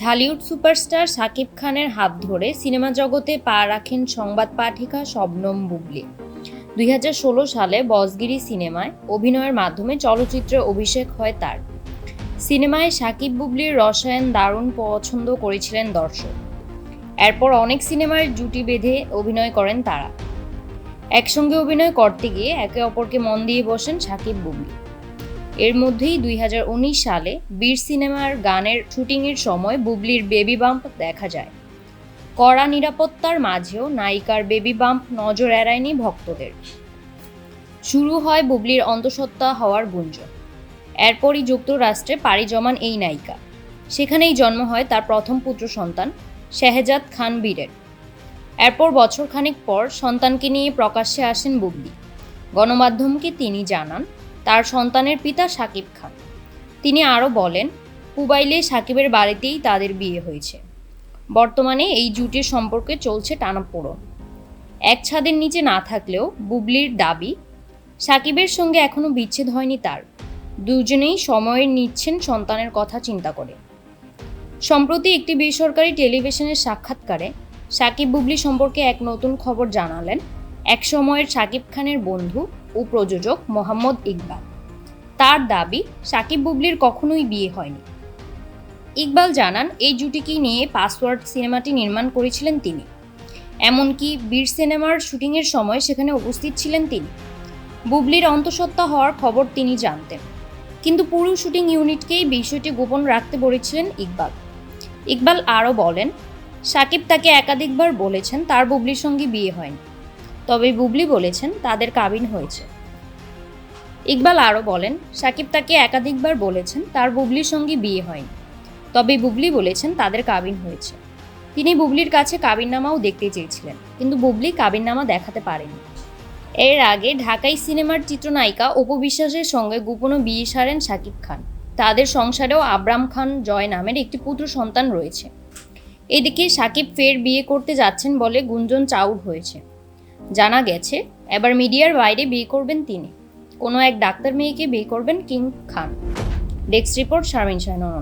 Dhallywood superstar Shakib খানের হাত ধরে সিনেমা জগতে পা রাখেন সংবাদ পাঠিকা শবনম বুবলি। দুই হাজার ষোলো সালে বসগিরি সিনেমায় অভিনয়ের মাধ্যমে চলচ্চিত্রে অভিষেক হয় তার। সিনেমায় শাকিব বুবলির রসায়ন দারুণ পছন্দ করেছিলেন দর্শক। এরপর অনেক সিনেমার জুটি বেঁধে অভিনয় করেন তারা। একসঙ্গে অভিনয় করতে গিয়ে একে অপরকে মন দিয়ে বসেন শাকিব বুবলি। এর মধ্যেই দুই হাজার উনিশ সালে বীর সিনেমার গানের শুটিংয়ের সময় বুবলির বেবি বাম্প দেখা যায়। কড়া নিরাপত্তার মাঝেও নায়িকার বেবি বাম্প নজর এড়ায়নি ভক্তদের। শুরু হয় বুবলির অন্তঃসত্ত্বা হওয়ার গুঞ্জন। এরপরই যুক্তরাষ্ট্রে পাড়ি জমান এই নায়িকা। সেখানেই জন্ম হয় তার প্রথম পুত্র সন্তান, শেহজাদ খান বীরের। এরপর বছর খানেক পর সন্তানকে নিয়ে প্রকাশ্যে আসেন বুবলি। গণমাধ্যমকে তিনি জানান তার সন্তানের পিতা সাকিব খান। তিনি আরও বলেন পুবাইলে সাকিবের বাড়িতেই তাদের বিয়ে হয়েছে। বর্তমানে এই জুটির সম্পর্কে চলছে টানাপোড়ন। এক ছাদের নিচে না থাকলেও বুবলির দাবি, সাকিবের সঙ্গে এখনও বিচ্ছেদ হয়নি তার। দুজনেই সময় নিচ্ছেন সন্তানের কথা চিন্তা করে। সম্প্রতি একটি বেসরকারি টেলিভিশনের সাক্ষাৎকারে সাকিব বুবলি সম্পর্কে এক নতুন খবর জানালেন এক সময়ের সাকিব খানের বন্ধু ও প্রযোজক মোহাম্মদ ইকবাল। তার দাবি, সাকিব বুবলির কখনোই বিয়ে হয়নি। ইকবাল জানান, এই জুটিকে নিয়ে পাসওয়ার্ড সিনেমাটি নির্মাণ করেছিলেন তিনি। এমনকি বীর সিনেমার শুটিংয়ের সময় সেখানে উপস্থিত ছিলেন তিনি। বুবলির অন্তঃসত্ত্বা হওয়ার খবর তিনি জানতেন। কিন্তু পুরো শুটিং ইউনিটকেই বিষয়টি গোপন রাখতে বলেছিলেন ইকবাল। ইকবাল আরও বলেন, সাকিব তাকে একাধিকবার বলেছেন তার বুবলির সঙ্গে বিয়ে হয়নি। তবে বুবলি বলেছেন তাদের কাবিন হয়েছে। ইকবাল আরও বলেন, সাকিব তাকে একাধিকবার বলেছেন তার বুবলির সঙ্গে বিয়ে হয়নি। তবে বুবলি বলেছেন তাদের কাবিন হয়েছে। তিনি বুবলির কাছে কাবিননামাও দেখতে চেয়েছিলেন, কিন্তু বুবলি কাবিননামা দেখাতে পারেনি। এর আগে ঢাকাই সিনেমার চিত্রনায়িকা অপু বিশ্বাসের সঙ্গে গোপনে বিয়ে সারেন শাকিব খান। তাদের সংসারেও আবরাম খান জয় নামের একটি পুত্র সন্তান রয়েছে। এদিকে সাকিব ফের বিয়ে করতে যাচ্ছেন বলে গুঞ্জন চাউর হয়েছে। জানা গেছে, এবার মিডিয়ার বাইরে বিয়ে করবেন তিনি। কোনো এক ডাক্তার মেয়েকে বিয়ে করবেন King Khan. Desk report Sharmin Shahnur